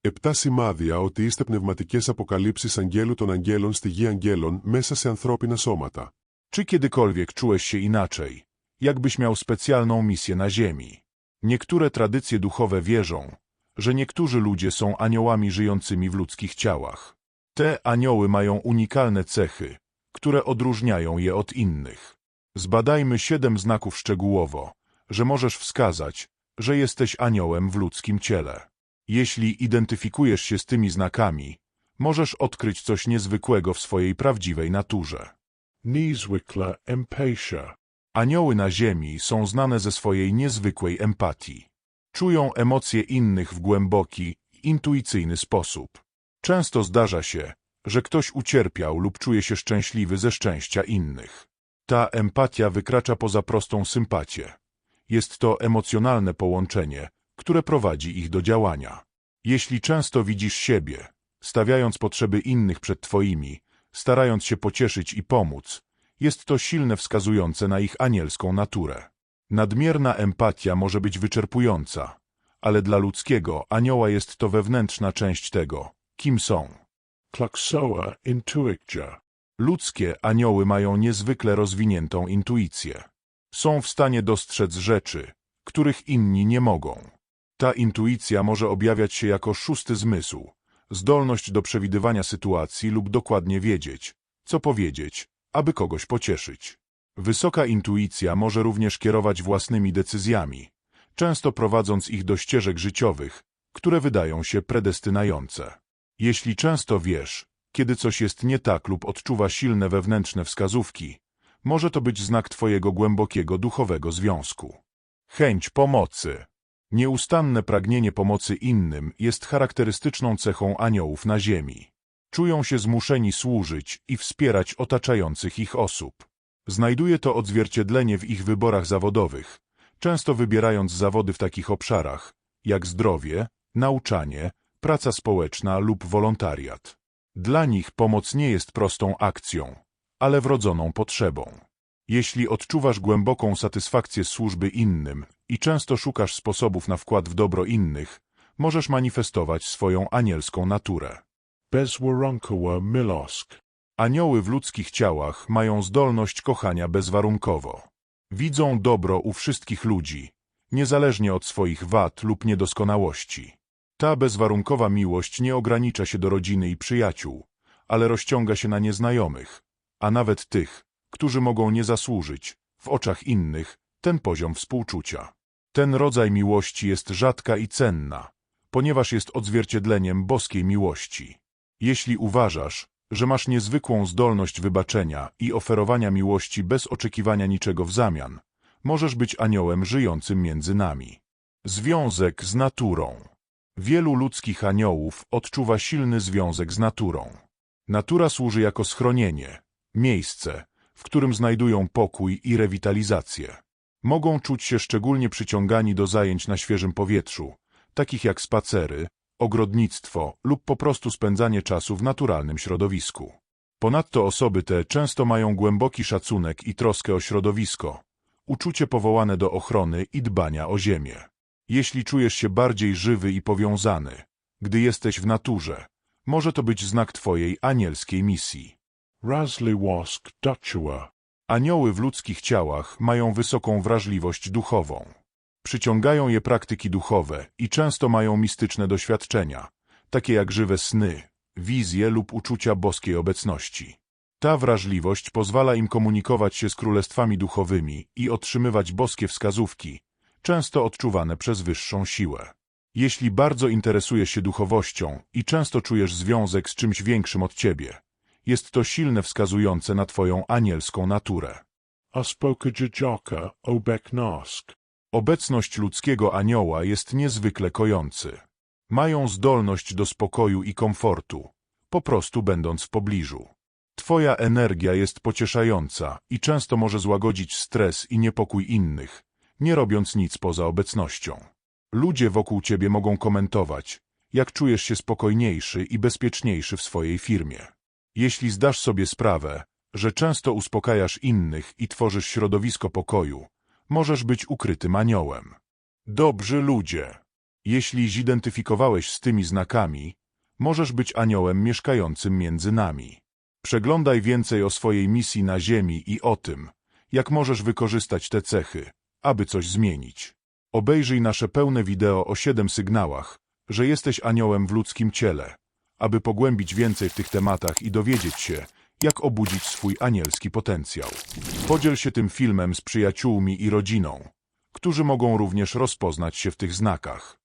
Επτά σημάδια ότι είστε πνευματικές αποκαλύψεις αγγέλου των αγγέλων στη γη αγγέλων μέσα σε ανθρώπινα σώματα. Czy kiedykolwiek czułeś się inaczej, jakbyś miał specjalną misję na ziemi? Niektóre tradycje duchowe wierzą, że niektórzy ludzie są aniołami żyjącymi w ludzkich ciałach. Te anioły mają unikalne cechy, które odróżniają je od innych. Zbadajmy siedem znaków szczegółowo, że możesz wskazać, że jesteś aniołem w ludzkim ciele. Jeśli identyfikujesz się z tymi znakami, możesz odkryć coś niezwykłego w swojej prawdziwej naturze. Niezwykle empatia. Anioły na ziemi są znane ze swojej niezwykłej empatii. Czują emocje innych w głęboki, intuicyjny sposób. Często zdarza się, że ktoś ucierpiał lub czuje się szczęśliwy ze szczęścia innych. Ta empatia wykracza poza prostą sympatię. Jest to emocjonalne połączenie, które prowadzi ich do działania. Jeśli często widzisz siebie, stawiając potrzeby innych przed Twoimi, starając się pocieszyć i pomóc, jest to silne wskazujące na ich anielską naturę. Nadmierna empatia może być wyczerpująca, ale dla ludzkiego anioła jest to wewnętrzna część tego, kim są. Klaxoa intuicja. Ludzkie anioły mają niezwykle rozwiniętą intuicję. Są w stanie dostrzec rzeczy, których inni nie mogą. Ta intuicja może objawiać się jako szósty zmysł, zdolność do przewidywania sytuacji lub dokładnie wiedzieć, co powiedzieć, aby kogoś pocieszyć. Wysoka intuicja może również kierować własnymi decyzjami, często prowadząc ich do ścieżek życiowych, które wydają się predestynające. Jeśli często wiesz, kiedy coś jest nie tak lub odczuwa silne wewnętrzne wskazówki, może to być znak Twojego głębokiego duchowego związku. Chęć pomocy. Nieustanne pragnienie pomocy innym jest charakterystyczną cechą aniołów na ziemi. Czują się zmuszeni służyć i wspierać otaczających ich osób. Znajduje to odzwierciedlenie w ich wyborach zawodowych, często wybierając zawody w takich obszarach, jak zdrowie, nauczanie, praca społeczna lub wolontariat. Dla nich pomoc nie jest prostą akcją, ale wrodzoną potrzebą. Jeśli odczuwasz głęboką satysfakcję służby innym i często szukasz sposobów na wkład w dobro innych, możesz manifestować swoją anielską naturę. Bezwarunkowa milosk. Anioły w ludzkich ciałach mają zdolność kochania bezwarunkowo. Widzą dobro u wszystkich ludzi, niezależnie od swoich wad lub niedoskonałości. Ta bezwarunkowa miłość nie ogranicza się do rodziny i przyjaciół, ale rozciąga się na nieznajomych, a nawet tych, którzy mogą nie zasłużyć, w oczach innych, ten poziom współczucia. Ten rodzaj miłości jest rzadka i cenna, ponieważ jest odzwierciedleniem boskiej miłości. Jeśli uważasz, że masz niezwykłą zdolność wybaczenia i oferowania miłości bez oczekiwania niczego w zamian, możesz być aniołem żyjącym między nami. Związek z naturą. Wielu ludzkich aniołów odczuwa silny związek z naturą. Natura służy jako schronienie, miejsce, w którym znajdują pokój i rewitalizację. Mogą czuć się szczególnie przyciągani do zajęć na świeżym powietrzu, takich jak spacery, ogrodnictwo lub po prostu spędzanie czasu w naturalnym środowisku. Ponadto osoby te często mają głęboki szacunek i troskę o środowisko, uczucie powołane do ochrony i dbania o ziemię. Jeśli czujesz się bardziej żywy i powiązany, gdy jesteś w naturze, może to być znak Twojej anielskiej misji. Razli Wask Dachua. Anioły w ludzkich ciałach mają wysoką wrażliwość duchową. Przyciągają je praktyki duchowe i często mają mistyczne doświadczenia, takie jak żywe sny, wizje lub uczucia boskiej obecności. Ta wrażliwość pozwala im komunikować się z królestwami duchowymi i otrzymywać boskie wskazówki, często odczuwane przez wyższą siłę. Jeśli bardzo interesujesz się duchowością i często czujesz związek z czymś większym od ciebie, jest to silne wskazujące na twoją anielską naturę. Obecność ludzkiego anioła jest niezwykle kojący. Mają zdolność do spokoju i komfortu, po prostu będąc w pobliżu. Twoja energia jest pocieszająca i często może złagodzić stres i niepokój innych, nie robiąc nic poza obecnością. Ludzie wokół ciebie mogą komentować, jak czujesz się spokojniejszy i bezpieczniejszy w swojej firmie. Jeśli zdasz sobie sprawę, że często uspokajasz innych i tworzysz środowisko pokoju, możesz być ukrytym aniołem. Dobrzy ludzie. Jeśli zidentyfikowałeś z tymi znakami, możesz być aniołem mieszkającym między nami. Przeglądaj więcej o swojej misji na Ziemi i o tym, jak możesz wykorzystać te cechy, aby coś zmienić. Obejrzyj nasze pełne wideo o siedem sygnałach, że jesteś aniołem w ludzkim ciele, aby pogłębić więcej w tych tematach i dowiedzieć się, jak obudzić swój anielski potencjał. Podziel się tym filmem z przyjaciółmi i rodziną, którzy mogą również rozpoznać się w tych znakach.